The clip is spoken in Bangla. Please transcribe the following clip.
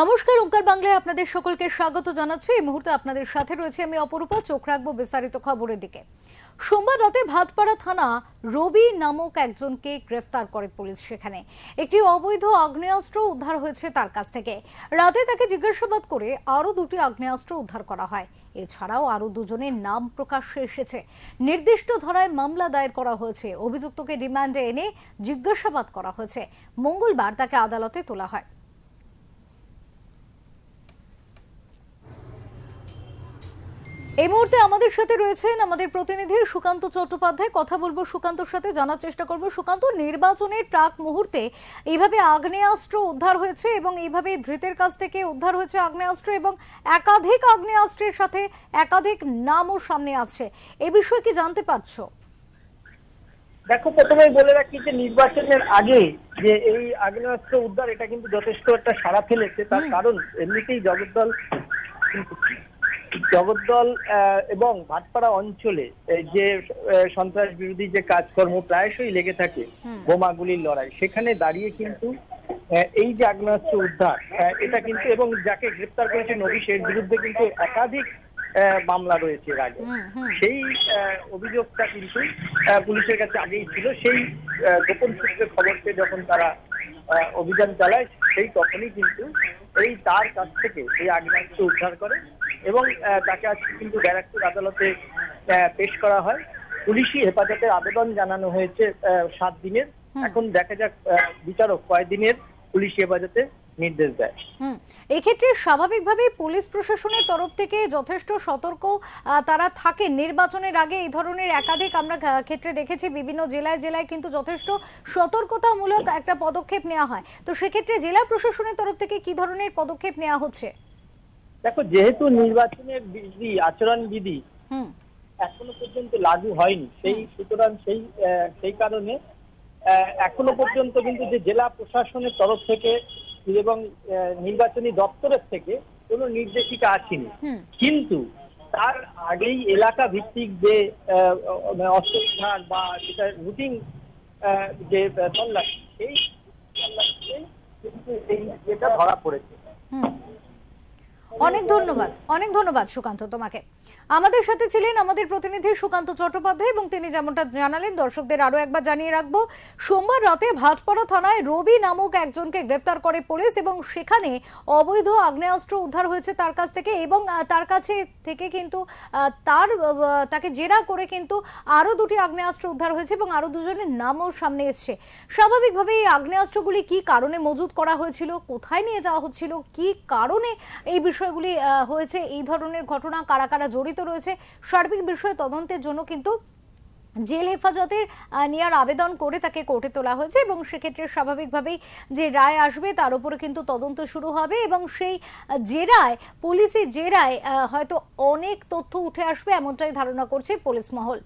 নমস্কার, ওঙ্কার বাংলায় আপনাদের সকলকে স্বাগত জানাচ্ছি। এই মুহূর্তে আপনাদের সাথে রয়েছে আমি অপরূপা, চোখ রাখব বিস্তারিত খবরের দিকে। সোমবার রাতে ভাতপাড়া থানা রবি নামক একজনকে গ্রেফতার করে পুলিশ সেখানে। একটি অবৈধ আগ্নেয়াস্ত্র উদ্ধার হয়েছে তার কাছ থেকে। রাতে তাকে জিজ্ঞাসাবাদ করে আরও দুটি আগ্নেয়াস্ত্র উদ্ধার করা হয়। এছাড়াও আরও দুজনের নাম প্রকাশ্যে এসেছে। নির্দিষ্ট ধরায় মামলা দায়ের করা হয়েছে। অভিযুক্তকে রিমান্ডে এনে জিজ্ঞাসাবাদ করা হয়েছে। মঙ্গলবার তাকে আদালতে তোলা হয়। এই মুহূর্তে আমাদের সাথে রয়েছেন আমাদের প্রতিনিধি সুকান্ত চট্টোপাধ্যায়। কথা বলব সুকান্তর সাথে জানার চেষ্টা করব। সুকান্ত নির্বাচনের প্রাক মুহূর্তে এইভাবে আগ্নেয়াস্ত্র উদ্ধার হয়েছে এবং এইভাবে ধৃতের কাছ থেকে উদ্ধার হয়েছে আগ্নেয়াস্ত্র এবং একাধিক আগ্নেয়াস্ত্রের সাথে একাধিক নামও সামনে আসছে। এ বিষয়ে কি জানতে পারছ? দেখো প্রথমেই বলে রাখি যে নির্বাচনের আগে যে এই আগ্নেয়াস্ত্র উদ্ধার এটা কিন্তু যথেষ্ট একটা সাড়া ফেলেছে। তার কারণ এমনিতেই জগদ্দল জগদ্দল আহ, এবং ভাটপাড়া অঞ্চলে এই যে সন্ত্রাস বিরোধী যে কাজকর্ম প্রায়শই লেগে থাকে বোমাগুলির লড়াই সেখানে দাঁড়িয়ে কিন্তু এই যে আগ্নেয়াস্ত্র উদ্ধার এটা কিন্তু এবং যাকে গ্রেপ্তার করেছে নবী এর বিরুদ্ধে কিন্তু একাধিক মামলা রয়েছে এর আগে। সেই অভিযোগটা কিন্তু পুলিশের কাছে আগেই ছিল। সেই গোপন সূত্রে খবর পেয়ে যখন তারা অভিযান চালায় সেই তখনই কিন্তু এই তার কাছ থেকে এই আগ্নেয়াস্ত্র উদ্ধার করে। এবং তাকে আজকে কিন্তু ব্যারাকপুর আদালতে পেশ করা হয়। পুলিশি হেফাজতের আবেদন জানানো হয়েছে সাত দিনের। এখন দেখা যাক বিচারক কয়দিনের পুলিশি হেফাজতে নির্দেশ দেয়। এক্ষেত্রে স্বাভাবিকভাবেই পুলিশ প্রশাসনের তরফ থেকে যথেষ্ট সতর্ক তারা থাকে। নির্বাচনের আগে এই ধরনের একাধিক আমরা ক্ষেত্রে দেখেছি বিভিন্ন জেলায় জেলায় কিন্তু যথেষ্ট সতর্কতামূলক একটা পদক্ষেপ নেওয়া হয়। তো সেক্ষেত্রে জেলা প্রশাসনের তরফ থেকে কি ধরনের পদক্ষেপ নেওয়া হচ্ছে? দেখো যেহেতু নির্বাচনের বিধি আচরণ বিধি এখনও পর্যন্ত লাগু হয়নি সেই সুতরাং সেই সেই কারণে এখনও পর্যন্ত কিন্তু যে জেলা প্রশাসনের তরফ থেকে এবং নির্বাচনী দপ্তরের থেকে কোনো নির্দেশিকা আসেনি। কিন্তু তার আগেই এলাকা ভিত্তিক যে মানে অস্ত্র বা যেটা রুটিন যে তল্লাশি সেই কিন্তু এই যেটা ধরা পড়েছে। অনেক ধন্যবাদ অনেক ধন্যবাদ সুকান্ত তোমাকে। আমাদের সাথে ছিলেন আমাদের প্রতিনিধি সুকান্ত চট্টোপাধ্যায় এবং তিনি যেমনটা জানালেন, দর্শকদের আরও একবার জানিয়ে রাখব, সোমবার রাতে ভাটপাড়া থানায় রবি নামক একজনকে গ্রেপ্তার করে পুলিশ এবং সেখানে অবৈধ আগ্নেয়াস্ত্র উদ্ধার হয়েছে তার কাছ থেকে এবং তার কাছে থেকে কিন্তু তার তাকে জেরা করে কিন্তু আরও দুটি আগ্নেয়াস্ত্র উদ্ধার হয়েছে এবং আরও দুজনের নামও সামনে এসছে। স্বাভাবিকভাবে এই আগ্নেয়াস্ত্রগুলি কি কারণে মজুত করা হয়েছিল, কোথায় নিয়ে যাওয়া হচ্ছিল, কি কারণে এই বিষয়গুলি হয়েছে, এই ধরনের ঘটনা কারা কারা জড়িত রয়েছে। সার্বিক বিষয়ে তদন্তের জন্য কিন্তু জেল হেফাজতের নেওয়ার আবেদন করে তাকে কোর্টে তোলা হয়েছে এবং সেক্ষেত্রে স্বাভাবিকভাবেই যে রায় আসবে তার উপরে কিন্তু তদন্ত শুরু হবে এবং সেই জেরায়, পুলিশি জেরায় হয়তো অনেক তথ্য উঠে আসবে এমনটাই ধারণা করছে পুলিশ মহল।